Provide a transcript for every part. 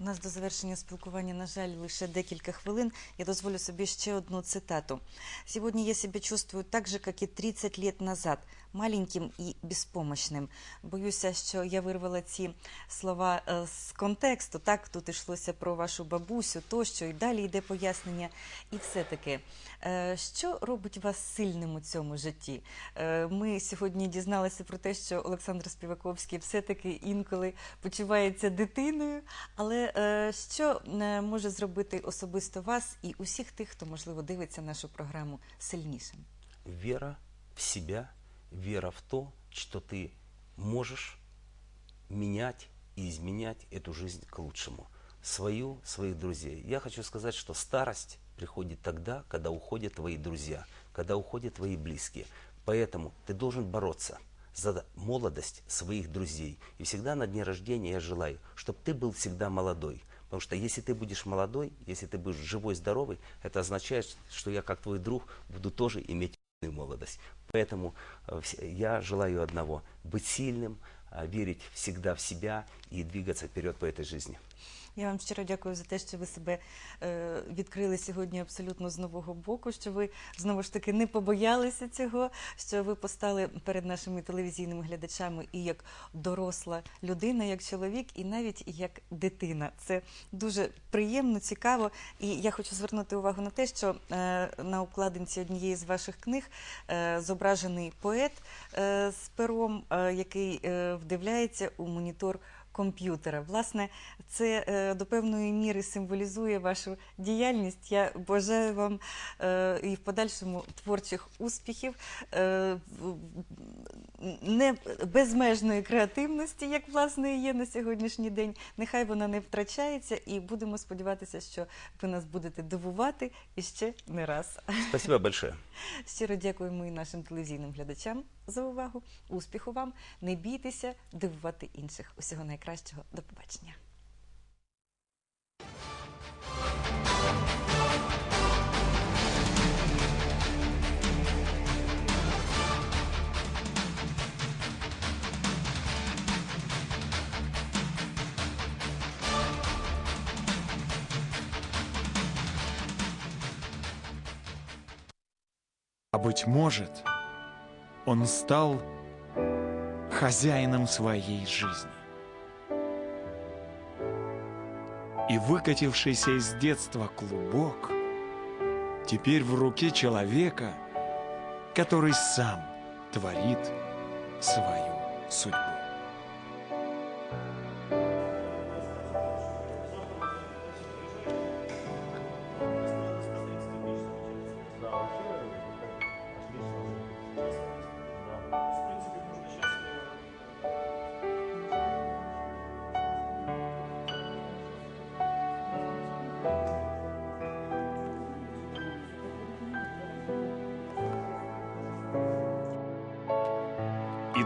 У нас до завершення спілкування, на жаль, лише декілька хвилин. Я дозволю собі ще одну цитату. «Сегодня я себя чувствую так же, как и 30 лет назад, Маленьким і безпомощним». Боюся, що я вирвала ці слова е, з контексту. Так, тут йшлося про вашу бабусю, тощо, і далі йде пояснення. І все-таки, е, що робить вас сильним у цьому житті? Е, Ми сьогодні дізналися про те, що Олександр Співаковський все-таки інколи почувається дитиною. Але що може зробити особисто вас і усіх тих, хто можливо дивиться нашу програму сильнішим? Вера в себя, вера в то, что ты можешь менять и изменять эту жизнь к лучшему. Свою, своих друзей. Я хочу сказать, что старость приходит тогда, когда уходят твои друзья, когда уходят твои близкие. Поэтому ты должен бороться за молодость своих друзей. И всегда на дне рождения я желаю, чтобы ты был всегда молодой. Потому что если ты будешь молодой, если ты будешь живой, здоровый, это означает, что я как твой друг буду тоже иметь молодость. Поэтому э, я желаю одного – быть сильным, а, верить всегда в себя и двигаться вперед по этой жизни. Я вам щиро дякую за те, що ви себе е, відкрили сьогодні абсолютно з нового боку, що ви знову ж таки не побоялися цього, що ви постали перед нашими телевізійними глядачами і як доросла людина, як чоловік, і навіть як дитина. Це дуже приємно, цікаво. І я хочу звернути увагу на те, що е, на обкладинці однієї з ваших книг е, зображений поет з пером, який вдивляється у монітор комп'ютера. Власне, це е, до певної міри символізує вашу діяльність. Я бажаю вам е, і в подальшому творчих успіхів, е, не безмежної креативності, як власне є на сьогоднішній день. Нехай вона не втрачається, і будемо сподіватися, що ви нас будете дивувати і ще не раз. Спасибо большое. Щиро дякуємо і нашим телевізійним глядачам за увагу. Успіху вам! Не бійтеся дивувати інших. Усього найкращого. До побачення. А быть может, он стал хозяином своей жизни. И выкатившийся из детства клубок теперь в руке человека, который сам творит свою судьбу.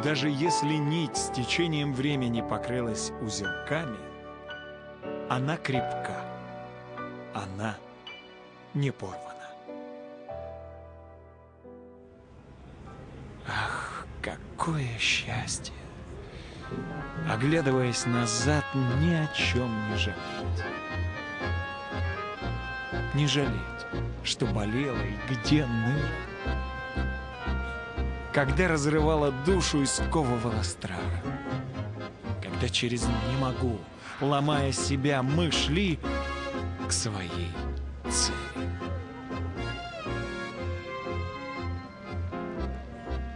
Даже если нить с течением времени покрылась узелками, она крепка, она не порвана. Ах, какое счастье! Оглядываясь назад, ни о чем не жалеть. Не жалеть, что болела и где ныла когда разрывала душу и сковывала страх. Когда через «не могу», ломая себя, мы шли к своей цели.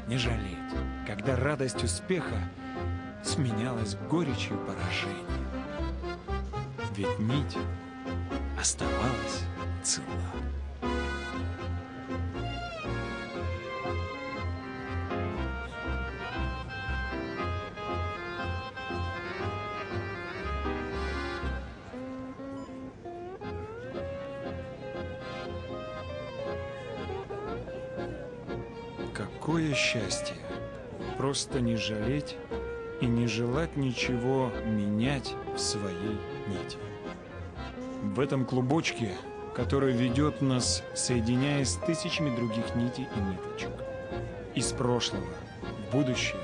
Не жалеть, когда радость успеха сменялась горечью поражения. Ведь нить оставалась цела. Какое счастье! Просто не жалеть и не желать ничего менять в своей нити. В этом клубочке, который ведет нас, соединяясь с тысячами других нитей и ниточек. Из прошлого в будущее,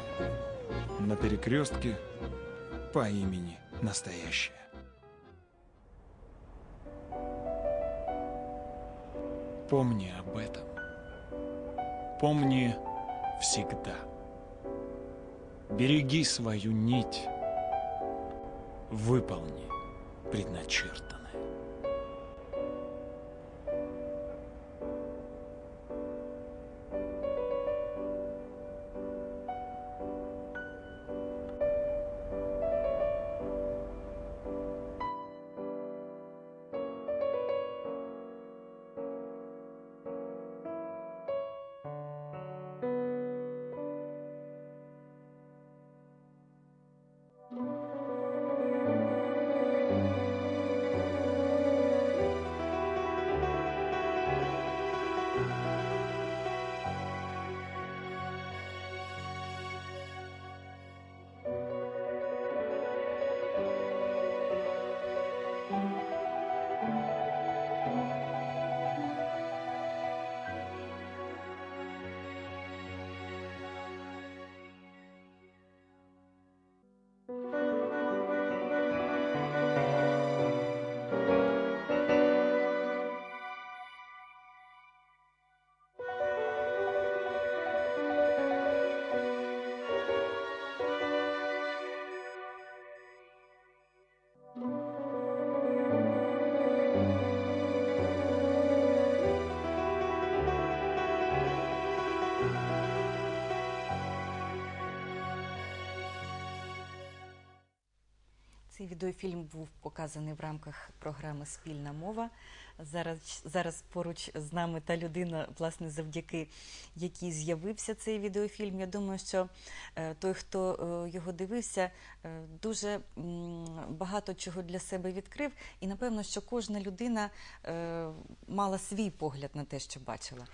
на перекрестке по имени настоящее. Помни об этом. Помни всегда. Береги свою нить. Выполни предначертанное. Цей відеофільм був показаний в рамках програми Спільна мова. Зараз, зараз поруч з нами та людина, власне, завдяки якій з'явився цей відеофільм. Я думаю, що е, той, хто е, його дивився, е, дуже багато чого для себе відкрив. І напевно, що кожна людина мала свій погляд на те, що бачила.